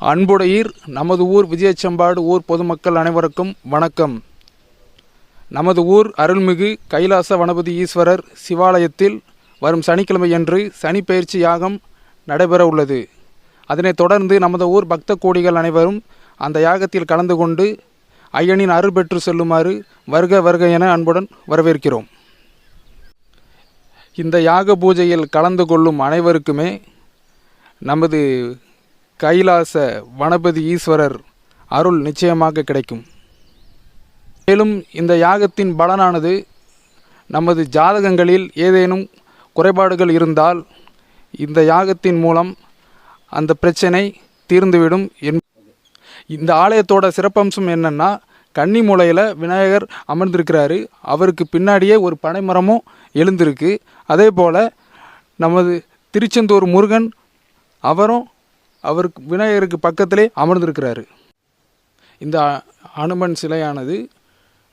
அன்புடையீர் நமது ஊர் விஜயச்சம்பாடு ஊர் பொதுமக்கள் அனைவருக்கும் வணக்கம். நமது ஊர் அருள்மிகு கைலாச வனபதி ஈஸ்வரர் சிவாலயத்தில் வரும் சனிக்கிழமையன்று சனி பயிற்சி யாகம் நடைபெற உள்ளது. அதனைத் தொடர்ந்து நமது ஊர் பக்த கோடிகள் அனைவரும் அந்த யாகத்தில் கலந்து கொண்டு ஐயனின் அருள் பெற்று செல்லுமாறு வருக வருக என அன்புடன் வரவேற்கிறோம். இந்த யாக பூஜையில் கலந்து கொள்ளும் அனைவருக்குமே நமது கைலாச வனபதி ஈஸ்வரர் அருள் நிச்சயமாக கிடைக்கும். மேலும் இந்த யாகத்தின் பலனானது நமது ஜாதகங்களில் ஏதேனும் குறைபாடுகள் இருந்தால் இந்த யாகத்தின் மூலம் அந்த பிரச்சனை தீர்ந்துவிடும் என். இந்த ஆலயத்தோட சிறப்பம்சம் என்னென்னா கன்னி மூலையில் விநாயகர் அமர்ந்திருக்கிறாரு. அவருக்கு பின்னாடியே ஒரு பனைமரமும் எழுந்திருக்கு. அதே போல் நமது திருச்செந்தூர் முருகன் அவரும் அவருக்கு விநாயகருக்கு பக்கத்திலே அமர்ந்திருக்கிறாரு. இந்த அனுமன் சிலையானது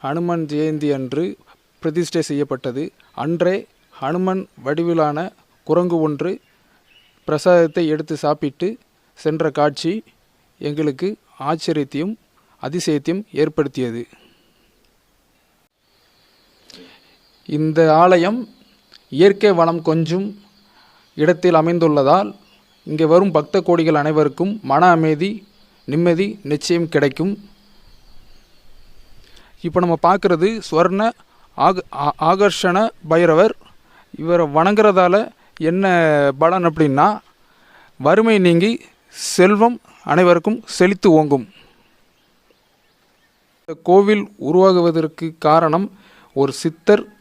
அனுமன் ஜெயந்தி அன்று பிரதிஷ்டை செய்யப்பட்டது. அன்றே ஹனுமன் வடிவிலான குரங்கு ஒன்று பிரசாதத்தை எடுத்து சாப்பிட்டு சென்ற காட்சி எங்களுக்கு ஆச்சரியத்தையும் அதிசயத்தையும் ஏற்படுத்தியது. இந்த ஆலயம் இயற்கை வளம் கொஞ்சும் இடத்தில் அமைந்துள்ளதால் இங்கே வரும் பக்த கோடிகள் அனைவருக்கும் மன அமைதி நிம்மதி நிச்சயம் கிடைக்கும். இப்போ நம்ம பார்க்குறது ஸ்வர்ண ஆக ஆ- ஆகர்ஷண பைரவர். இவரை வணங்குறதால என்ன பலன் அப்படின்னா வறுமை நீங்கி செல்வம் அனைவருக்கும் செழித்து ஓங்கும். இந்த கோவில் உருவாகுவதற்கு காரணம் ஒரு சித்தர்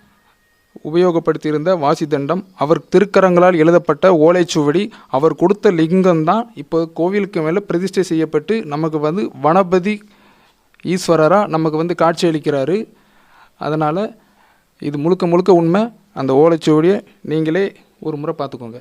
உபயோகப்படுத்தியிருந்த வாசிதண்டம் அவர் திருக்கரங்களால் எழுதப்பட்ட ஓலைச்சுவடி அவர் கொடுத்த லிங்கம் தான் இப்போ கோவிலுக்கு மேலே பிரதிஷ்டை செய்யப்பட்டு நமக்கு வந்து வனபதி ஈஸ்வரராக நமக்கு வந்து காட்சியளிக்கிறாரு அதனால் இது முழுக்க முழுக்க உண்மை. அந்த ஓலைச்சுவடியை நீங்களே ஒரு முறை பார்த்துக்கோங்க.